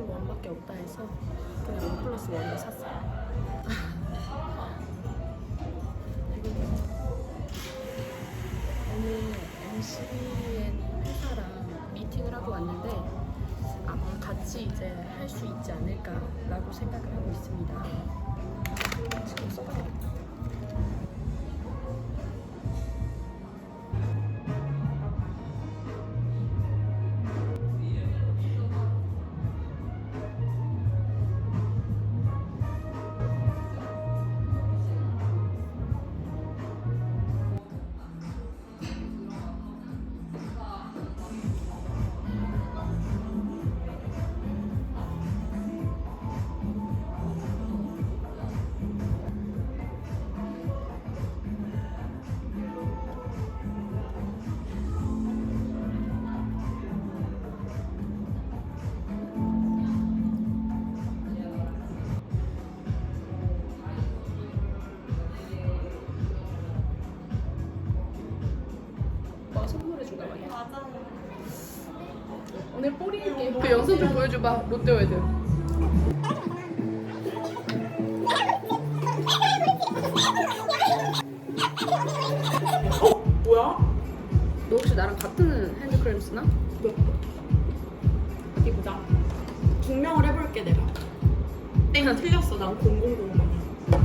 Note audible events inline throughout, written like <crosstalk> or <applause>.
풀 원밖에 없다 해서 그냥 원 플러스 원을 샀어요. 오늘 MCN 회사랑 미팅을 하고 왔는데 아마 같이 이제 할 수 있지 않을까라고 생각을 하고 있습니다. 지금 줄까 봐요. 맞아. 오늘 뿌리게. 그 영상 좀 보여줘봐. 롯데월드. 뭐야? 너 혹시 나랑 같은 핸드크림 쓰나? 어디 보자. 증명을 해볼게 내가. 땡 틀렸어. 난 0006.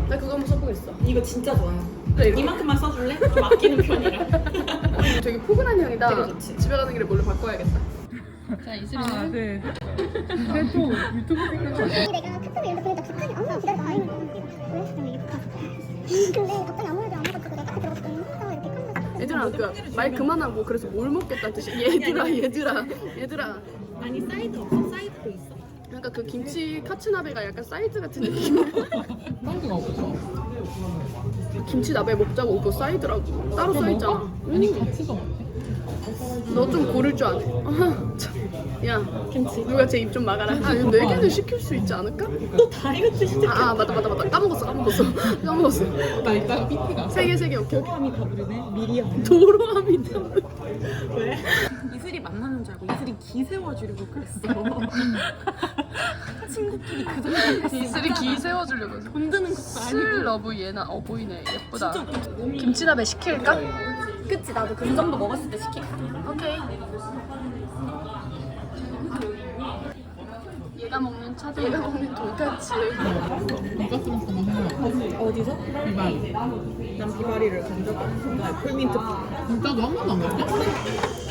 나 그거 한번 써보겠어. 이거 진짜 좋아요. 그래 이렇게 이만큼만 써줄래? 좀 아끼는 편이라. <laughs> 되게 포근한 향이다. 되게 좋지. 집에 가는 길에 몰래 바꿔야겠다. 자 이슬이는 아, 네. 그래도 유튜브 생각나. 내가 이렇게 보니까 북한이 엄청 기다려서 아이는 왜? 근데 이게 북한 근데 갑자기 아무 말도 안 해가지고 내가 앞에 들어갔더니 이렇게 얘들아 그말 그만하고 그래서 뭘 먹겠다는 뜻이 얘들아 얘들아 얘들아 아니 사이드 없어? 사이드도 있어. 그러니까 그 김치 카츠나베가 약간 사이드 같은 느낌 사이즈가 없어. 김치 나베 먹자고 그거 사이드라고 따로 써 있잖아 아니 같이가 없지. 너좀 고를 줄 아네 <laughs> 참. 야 김치 누가 제 입 좀 막아라 아 이거 네 개는 시킬 수 있지 않을까? 또 다이어트 시작. 아, 아 맞다 맞다 맞다 까먹었어 까먹었어 <laughs> 까먹었어 나 이따가 PT가. 세개세개 오케이 도함이 다 부르네. 미리야. 도로함이 다 왜? 이슬이 만나는 줄 알고 이슬이 기 세워주려고 그랬어. 친구끼리 그 정도. 이슬이 기 세워주려고 해서 돈 드는 것도 슬 아니고. 러브 얘나 어 보이네 예쁘다 김치나베 시킬까? 그치 나도 그 정도 먹었을 때 시킬게. 오케이 돈까스 돈가스 먹으면 생각. 어디서? 비발. 난 비바리를 간 적이 없어. 나 풀민트. 진짜 너한 번도 안 먹었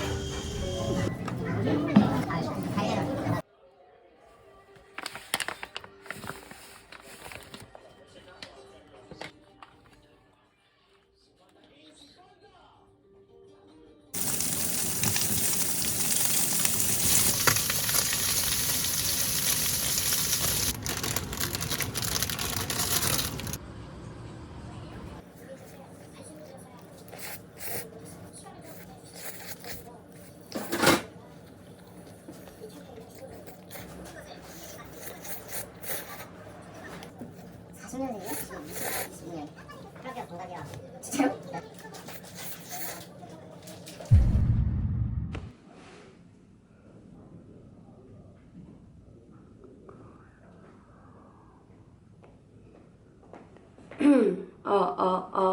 어 어 어.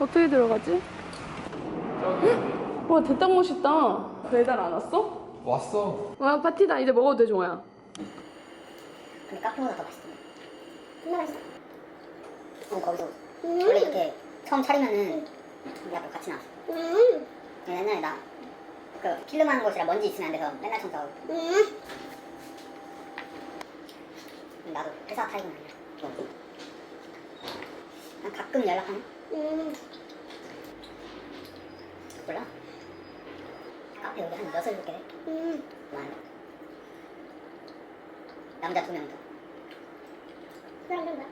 어떻게 들어가지? 헉! 와 대딱 멋있다. 배달 안 왔어? 왔어. 와 파티다. 이제 먹어도 돼 종아야. 근데 카페보다 더 맛있어. 존나 맛있어. 어 거기서 원래 이렇게 처음 차리면은 우리 아빠 같이 나왔어. 옛날에 나 그 필름하는 곳이라 먼지 있으면 안 돼서 맨날 청소하고 나도 회사 타입은 아니야. 난 가끔 연락하네. 몰라. 카페 여기 한 여섯 일곱 개 돼. 많아 남자 두명 더. 그럼 그럼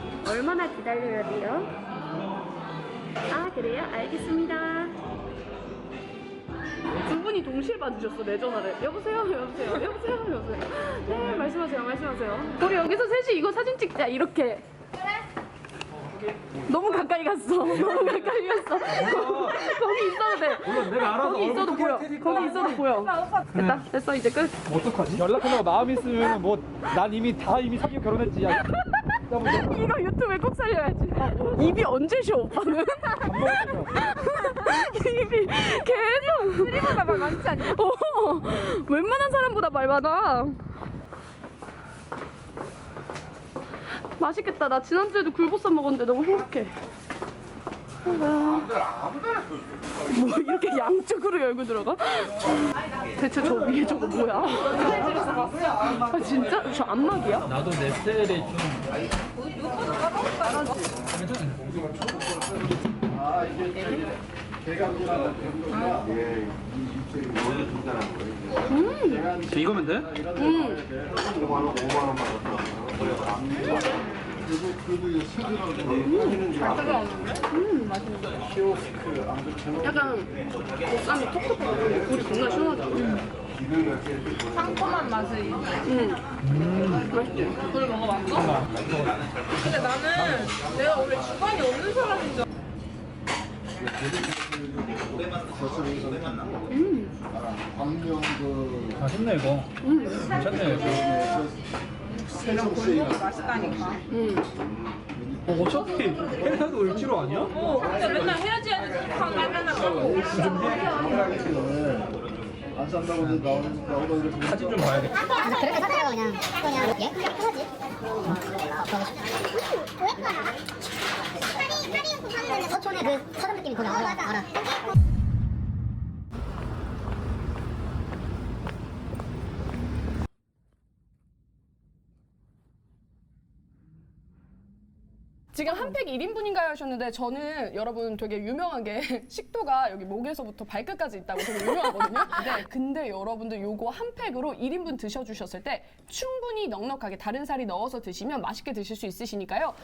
얼마나 기다려야 돼요? 아 그래요? 알겠습니다. 두 분이 동시에 받으셨어 내 전화를. 여보세요, 여보세요, 여보세요, 여보세요. 네 말씀하세요, 말씀하세요. 우리 여기서 셋이 이거 사진 찍자 이렇게. 너무 가까이 갔어. 너무 가까이 갔어. 거기 있어도 돼. 물론 내가 알아서 거기 있어도 얼굴 보여. 테니까. 거기 있어도 보여. 됐다. 됐어 이제 끝. 어떡하지? 연락한다고 마음 있으면 뭐 난 이미 다 이미 사귀고 결혼했지. 야, 이거 유튜브에 꼭 살려야지. 입이 언제 쉬어 오빠는? 입이 계속. 스리보다 말 많지 않냐? 어. 웬만한 사람보다 말 많아. 맛있겠다. 나 지난주에도 굴보쌈 먹었는데 너무 행복해. 뭐 이렇게 양쪽으로 열고 들어가? 대체 저 위에 저거 뭐야? 아 진짜? 저 안막이야? 나도 내 스타일이 좀저 이거면 돼? 약간 보쌈이 톡톡하고 굴이 존나 시원하잖아. 상콤한 맛이 응. 맛있지? 그걸 먹어봤어? 근데 나는 내가 원래 주관이 없는 사람인 줄 맛있네 이거. 괜찮네 이거. 맛있다니까 어, 어차피 해나도 을지로 아니야? 어 근데 맨날 해야지 해야지 하고 맨날 하고 안 산다고 이제 나오는 나오다 이렇게 사진 좀 봐야겠다. 그래서 그렇게 그냥 그냥 예? 편하지 서촌에 그 서점 느낌이 거기 알아 알아 지금 한 팩 1인분인가요 하셨는데 저는 여러분 되게 유명하게 <laughs> 식도가 여기 목에서부터 발끝까지 있다고 되게 유명하거든요. <laughs> 네, 근데 여러분들 요거 한 팩으로 1인분 드셔주셨을 때 충분히 넉넉하게 다른 살이 넣어서 드시면 맛있게 드실 수 있으시니까요.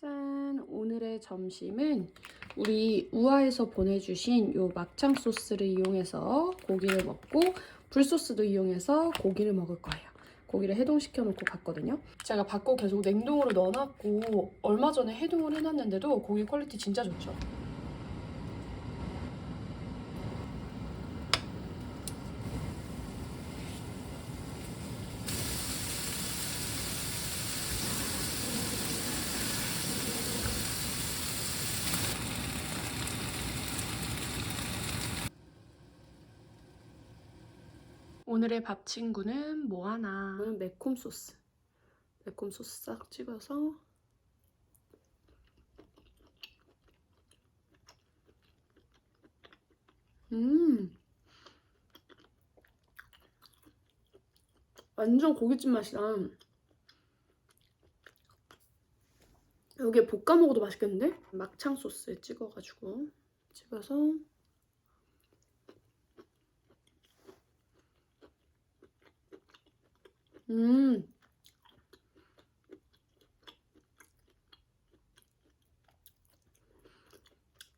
짠! 오늘의 점심은 우리 우아에서 보내주신 요 막창 소스를 이용해서 고기를 먹고 불소스도 이용해서 고기를 먹을 거예요. 고기를 해동시켜 놓고 갔거든요. 제가 받고 계속 냉동으로 넣어놨고 얼마 전에 해동을 해놨는데도 고기 퀄리티 진짜 좋죠. 오늘의 밥 친구는 뭐 하나? 오늘 매콤 소스. 매콤 소스 싹 찍어서 음. 완전 고깃집 맛이다. 여기에 볶아 먹어도 맛있겠는데? 막창 소스에 찍어가지고 찍어서 음.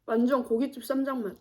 완전 고깃집 쌈장 맛